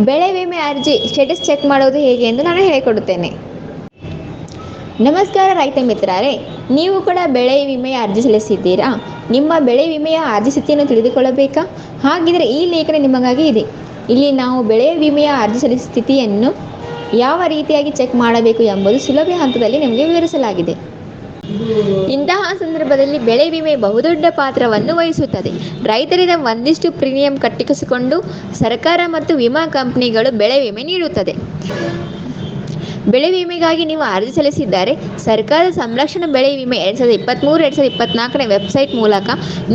ಬೆಳೆ ವಿಮೆ ಅರ್ಜಿ ಸ್ಟೇಟಸ್ ಚೆಕ್ ಮಾಡೋದು ಹೇಗೆ ಎಂದು ನಾನು ಹೇಳಿಕೊಡುತ್ತೇನೆ. ನಮಸ್ಕಾರ ರೈತ ಮಿತ್ರರೇ, ನೀವು ಕೂಡ ಬೆಳೆ ವಿಮೆಯ ಅರ್ಜಿ ಸಲ್ಲಿಸಿದ್ದೀರಾ? ನಿಮ್ಮ ಬೆಳೆ ವಿಮೆಯ ಅರ್ಜಿ ಸ್ಥಿತಿಯನ್ನು ತಿಳಿದುಕೊಳ್ಳಬೇಕಾ? ಹಾಗಿದ್ರೆ ಈ ಲೇಖನ ನಿಮಗಾಗಿ ಇದೆ. ಇಲ್ಲಿ ನಾವು ಬೆಳೆ ವಿಮೆಯ ಅರ್ಜಿ ಸಲ್ಲಿಸಿದ ಸ್ಥಿತಿಯನ್ನು ಯಾವ ರೀತಿಯಾಗಿ ಚೆಕ್ ಮಾಡಬೇಕು ಎಂಬುದು ಸುಲಭ ಹಂತದಲ್ಲಿ ನಿಮಗೆ ವಿವರಿಸಲಾಗಿದೆ. ಇಂತಹ ಸಂದರ್ಭದಲ್ಲಿ ಬೆಳೆ ವಿಮೆ ಬಹುದೊಡ್ಡ ಪಾತ್ರವನ್ನು ವಹಿಸುತ್ತದೆ. ರೈತರಿಂದ ಒಂದಿಷ್ಟು ಪ್ರೀಮಿಯಂ ಕಟ್ಟಿಸಿಕೊಂಡು ಸರ್ಕಾರ ಮತ್ತು ವಿಮಾ ಕಂಪನಿಗಳು ಬೆಳೆ ವಿಮೆ ನೀಡುತ್ತದೆ. ಬೆಳೆ ವಿಮೆಗಾಗಿ ನೀವು ಅರ್ಜಿ ಸಲ್ಲಿಸಿದ್ದಾರೆ ಸರ್ಕಾರದ ಸಂರಕ್ಷಣಾ ಬೆಳೆ ವಿಮೆ ಎರಡು ಸಾವಿರದ ಇಪ್ಪತ್ತ್ಮೂರು ಎರಡು ಸಾವಿರದ ಇಪ್ಪತ್ತ್ನಾಲ್ಕನೇ ವೆಬ್ಸೈಟ್ ಮೂಲಕ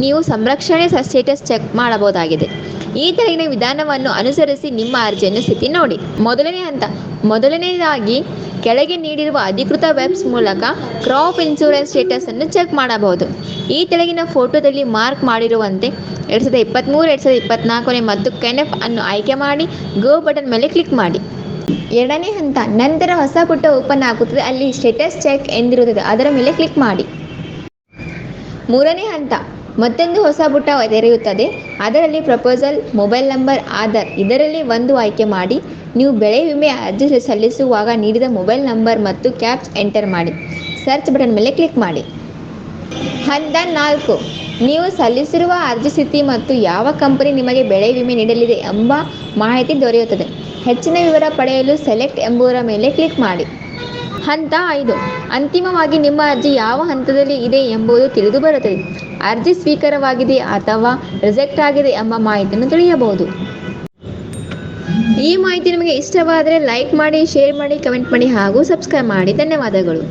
ನೀವು ಸಂರಕ್ಷಣೆ ಸ್ಟೇಟಸ್ ಚೆಕ್ ಮಾಡಬಹುದಾಗಿದೆ. ಈ ತೆರಗಿನ ವಿಧಾನವನ್ನು ಅನುಸರಿಸಿ ನಿಮ್ಮ ಅರ್ಜಿಯನ್ನು ಸ್ಥಿತಿ ನೋಡಿ. ಮೊದಲನೇ ಹಂತ, ಮೊದಲನೇದಾಗಿ ಕೆಳಗೆ ನೀಡಿರುವ ಅಧಿಕೃತ ವೆಬ್ಸ್ ಮೂಲಕ ಕ್ರಾಪ್ ಇನ್ಶೂರೆನ್ಸ್ ಸ್ಟೇಟಸನ್ನು ಚೆಕ್ ಮಾಡಬಹುದು. ಈ ತೆಳಗಿನ ಫೋಟೋದಲ್ಲಿ ಮಾರ್ಕ್ ಮಾಡಿರುವಂತೆ ಎರಡು ಸಾವಿರದ ಇಪ್ಪತ್ತ್ಮೂರು ಎರಡು ಸಾವಿರದ ಇಪ್ಪತ್ತ್ನಾಲ್ಕನೇ ಮತ್ತು ಕೆನೆಫ್ ಅನ್ನು ಆಯ್ಕೆ ಮಾಡಿ, ಗೋ ಬಟನ್ ಮೇಲೆ ಕ್ಲಿಕ್ ಮಾಡಿ. ಎರಡನೇ ಹಂತ, ನಂತರ ಹೊಸ ಪುಟ ಓಪನ್ ಆಗುತ್ತದೆ. ಅಲ್ಲಿ ಸ್ಟೇಟಸ್ ಚೆಕ್ ಎಂದಿರುತ್ತದೆ. ಅದರ ಮೇಲೆ ಕ್ಲಿಕ್ ಮಾಡಿ. ಮೂರನೇ ಹಂತ ಮತ್ತೊಂದು ಹೊಸ ಪುಟ ತೆರೆಯುತ್ತದೆ. ಅದರಲ್ಲಿ ಪ್ರಪೋಸಲ್, ಮೊಬೈಲ್ ನಂಬರ್, ಆಧಾರ್ ಇದರಲ್ಲಿ ಒಂದು ಆಯ್ಕೆ ಮಾಡಿ. ನೀವು ಬೆಳೆ ವಿಮೆ ಅರ್ಜಿ ಸಲ್ಲಿಸುವಾಗ ನೀಡಿದ ಮೊಬೈಲ್ ನಂಬರ್ ಮತ್ತು ಕ್ಯಾಪ್ಸ್ ಎಂಟರ್ ಮಾಡಿ. ಸರ್ಚ್ ಬಟನ್ ಮೇಲೆ ಕ್ಲಿಕ್ ಮಾಡಿ. ಹಂತ ನಾಲ್ಕು. ನೀವು ಸಲ್ಲಿಸಿರುವ ಅರ್ಜಿ ಸ್ಥಿತಿ ಮತ್ತು ಯಾವ ಕಂಪನಿ ನಿಮಗೆ ಬೆಳೆ ವಿಮೆ ನೀಡಲಿದೆ ಎಂಬ ಮಾಹಿತಿ ದೊರೆಯುತ್ತದೆ. ಹೆಚ್ಚಿನ ವಿವರ ಪಡೆಯಲು ಸೆಲೆಕ್ಟ್ ಎಂಬುವರ ಮೇಲೆ ಕ್ಲಿಕ್ ಮಾಡಿ. ಹಂತ ಐದು. ಅಂತಿಮವಾಗಿ ನಿಮ್ಮ ಅರ್ಜಿ ಯಾವ ಹಂತದಲ್ಲಿ ಇದೆ ಎಂಬುದು ತಿಳಿದು ಬರುತ್ತದೆ ಅರ್ಜಿ ಸ್ವೀಕಾರವಾಗಿದೆ ಅಥವಾ ರಿಜೆಕ್ಟ್ ಆಗಿದೆ ಎಂಬ ಮಾಹಿತಿಯನ್ನು ತಿಳಿಯಬಹುದು. ಈ ಮಾಹಿತಿ ನಿಮಗೆ ಇಷ್ಟವಾದರೆ ಲೈಕ್ ಮಾಡಿ, ಶೇರ್ ಮಾಡಿ, ಕಮೆಂಟ್ ಮಾಡಿ ಹಾಗೂ ಸಬ್ಸ್ಕ್ರೈಬ್ ಮಾಡಿ. ಧನ್ಯವಾದಗಳು.